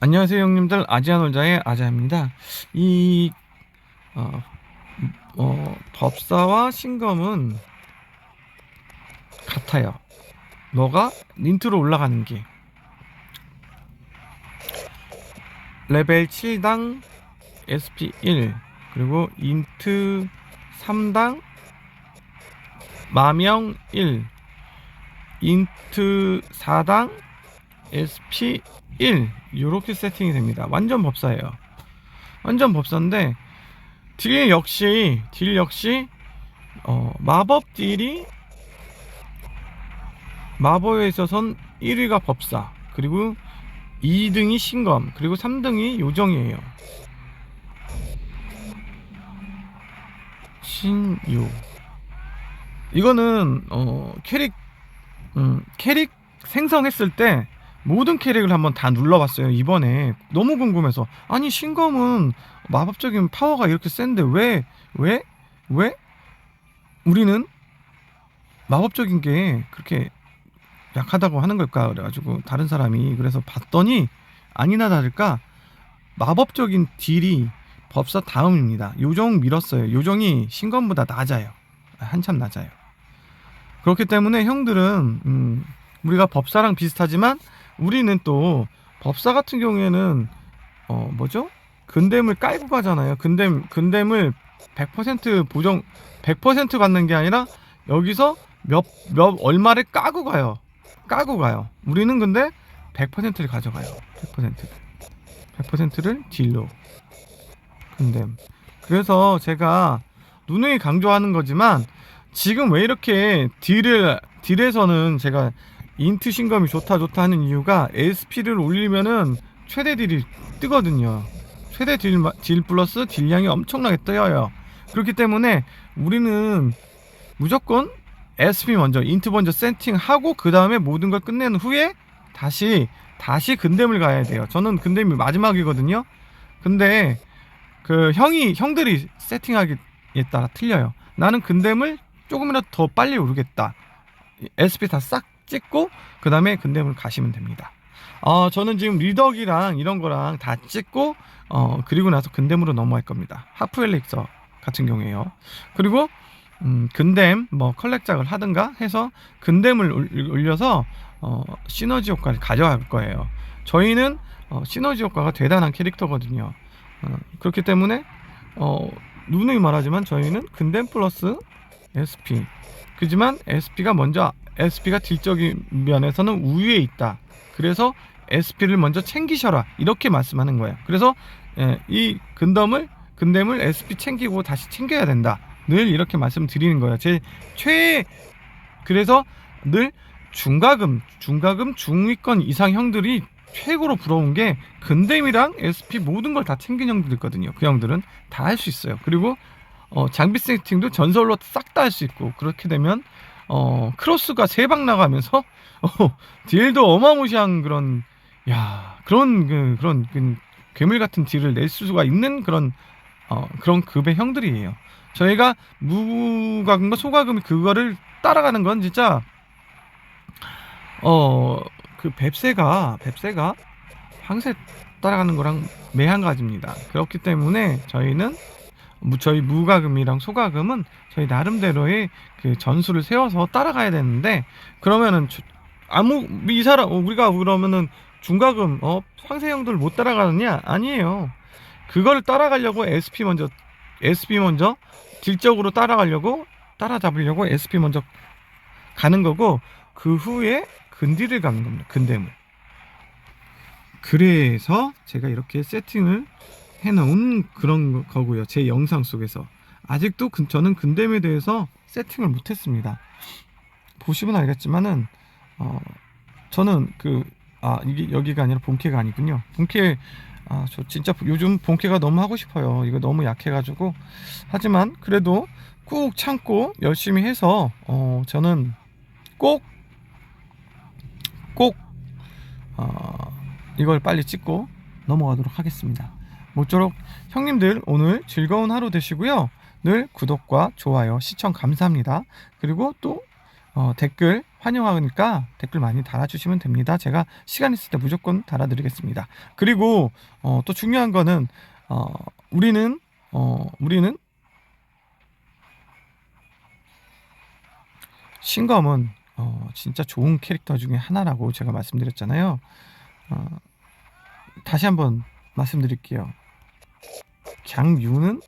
안녕하세요 형님들. 아지아놀자의 아자입니다. 이 어, 어, 법사와 신검은 같아요. 너가 닌트로 올라가는 게 레벨 7당 SP 1 그리고 인트 3당 마명 1 인트 4당 SP 1 이렇게 세팅이 됩니다. 완전 법사예요. 완전 법사인데 딜 역시 딜 역시 어, 마법 딜이 마법에 있어선 1위가 법사 그리고 2등이 신검 그리고 3등이 요정이에요. 신요 이거는 어 캐릭 음, 캐릭 생성했을 때 모든 캐릭을 한번 다 눌러봤어요 이번에. 너무 궁금해서. 아니 신검은 마법적인 파워가 이렇게 센데 왜 왜? 왜? 우리는 마법적인 게 그렇게 약하다고 하는 걸까? 그래가지고 다른 사람이 그래서 봤더니 아니나 다를까 마법적인 딜이 법사 다음입니다. 요정 밀었어요. 요정이 신검보다 낮아요. 한참 낮아요. 그렇기 때문에 형들은 음, 우리가 법사랑 비슷하지만 우리는 또 법사 같은 경우에는 어 뭐죠? 근댐을 깔고 가잖아요. 근댐 근댐을 100% 보정 100% 받는 게 아니라 여기서 몇 몇 얼마를 까고 가요. 까고 가요. 우리는 근데 100%를 가져가요. 100%를 100%를 딜로 근댐. 그래서 제가 누누이 강조하는 거지만 지금 왜 이렇게 딜을 딜에서는 제가 인트 신검이 좋다 좋다 하는 이유가 SP를 올리면은 최대 딜이 뜨거든요. 최대 딜, 마- 딜 플러스 딜량이 엄청나게 떠요. 그렇기 때문에 우리는 무조건 SP 먼저 인트 먼저 세팅하고 그 다음에 모든 걸 끝낸 후에 다시 다시 근댐을 가야 돼요. 저는 근댐이 마지막이거든요. 근데 그 형이 형들이 세팅하기에 따라 틀려요. 나는 근댐을 조금이라도 더 빨리 오르겠다. SP 다 싹 찍고 그 다음에 근댐을 가시면 됩니다. 어, 저는 지금 리덕이랑 이런 거랑 다 찍고 어, 그리고 나서 근댐으로 넘어갈 겁니다. 하프 엘릭서 같은 경우에요. 그리고 음, 근댐 뭐 컬렉작을 하든가 해서 근댐을 올- 올려서 어, 시너지 효과를 가져갈 거예요. 저희는 어, 시너지 효과가 대단한 캐릭터거든요. 어, 그렇기 때문에 어, 누누이 말하지만 저희는 근댐 플러스 SP 그지만 SP가 먼저 SP가 딜적인 면에서는 우위에 있다. 그래서 SP를 먼저 챙기셔라. 이렇게 말씀하는 거예요. 그래서 예, 이 근덤을 근댐을 SP 챙기고 다시 챙겨야 된다. 늘 이렇게 말씀드리는 거예요. 제 최 그래서 늘 중가금, 중가금, 중위권 이상 형들이 최고로 부러운 게 근댐이랑 SP 모든 걸 다 챙긴 형들 있거든요. 그 형들은 다 할 수 있어요. 그리고 어, 장비 세팅도 전설로 싹 다 할 수 있고 그렇게 되면 어, 크로스가 세 방 나가면서 어, 딜도 어마무시한 그런 야 그런 그, 그런 그 괴물 같은 딜을 낼 수가 있는 그런 어, 그런 급의 형들이에요. 저희가 무가금과 소가금 그거를 따라가는 건 진짜 어그 뱁새가 뱁새가 황새 따라가는 거랑 매한 가지입니다. 그렇기 때문에 저희는 무- 저희 무가금이랑 소가금은 저희 나름대로의 그 전술을 세워서 따라가야 되는데 그러면은 주- 아무 이 사람 어, 우리가 그러면은 중가금 어 황새 형들 못 따라가느냐 아니에요. 그걸 따라가려고 SP 먼저 SP 먼저 딜적으로 따라가려고 따라잡으려고 SP 먼저 가는 거고 그 후에 근딜을 가는 겁니다. 근댐을. 그래서 제가 이렇게 세팅을 해놓은 그런 거고요. 제 영상 속에서 아직도 근- 저는 근댐에 대해서 세팅을 못했습니다. 보시면 알겠지만은 어, 저는 그 아 이게 여기가 아니라 본캐가 아니군요. 본캐 아 저 진짜 요즘 본캐가 너무 하고 싶어요. 이거 너무 약해가지고 하지만 그래도 꾹 참고 열심히 해서 어 저는 꼭 꼭 어, 이걸 빨리 찍고 넘어가도록 하겠습니다. 모쪼록 형님들 오늘 즐거운 하루 되시고요. 늘 구독과 좋아요, 시청 감사합니다. 그리고 또 어, 댓글 환영하니까 댓글 많이 달아주시면 됩니다. 제가 시간 있을 때 무조건 달아드리겠습니다. 그리고 어, 또 중요한 거는 어, 우리는 어, 우리는 신검은 어, 진짜 좋은 캐릭터 중에 하나라고 제가 말씀드렸잖아요. 어, 다시 한번 말씀드릴게요. 장유는?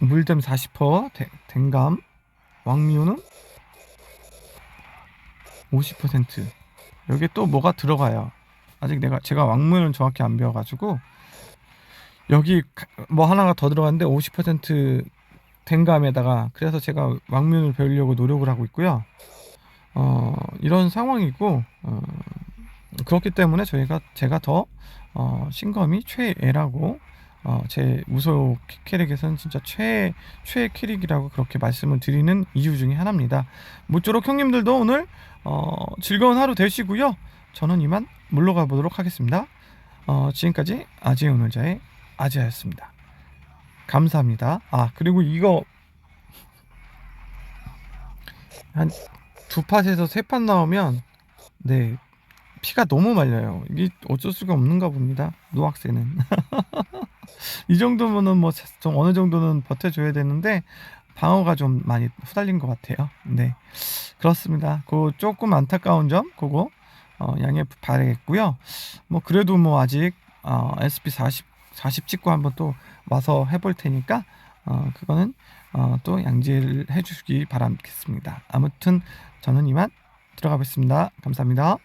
물댐 40% 대- 댕감 왕미우는 50% 여기에 또 뭐가 들어가요? 아직 내가 제가 왕문을 정확히 안 배워가지고. 여기 가- 뭐 하나가 더 들어갔는데 50% 댕감에다가 그래서 제가 왕문을 배우려고 노력을 하고 있고요. 어 이런 상황이고 어, 그렇기 때문에 저희가 제가 더 어, 신검이 최애라고 어, 제 캐- 캐릭에서는 진짜 최 최애 캐릭이라고 그렇게 말씀을 드리는 이유 중에 하나입니다. 모쪼록 형님들도 오늘 어, 즐거운 하루 되시고요. 저는 이만 물러가 보도록 하겠습니다. 어, 지금까지 아지의 오늘자의 아지아였습니다. 감사합니다. 아 그리고 이거 한 두 팟에서 세 팟 나오면 네 피가 너무 말려요. 이게 어쩔 수가 없는가 봅니다. 노학세는. 이 정도면은 뭐 좀 어느 정도는 버텨줘야 되는데 방어가 좀 많이 후달린 것 같아요. 네 그렇습니다. 그 조금 안타까운 점 그거 어, 양해 바라겠고요. 뭐 그래도 뭐 아직 어, SP 40 40 찍고 한번 또 와서 해볼 테니까 어, 그거는 어, 또 양지를 해주시기 바라겠습니다. 아무튼 저는 이만 들어가 보겠습니다. 감사합니다.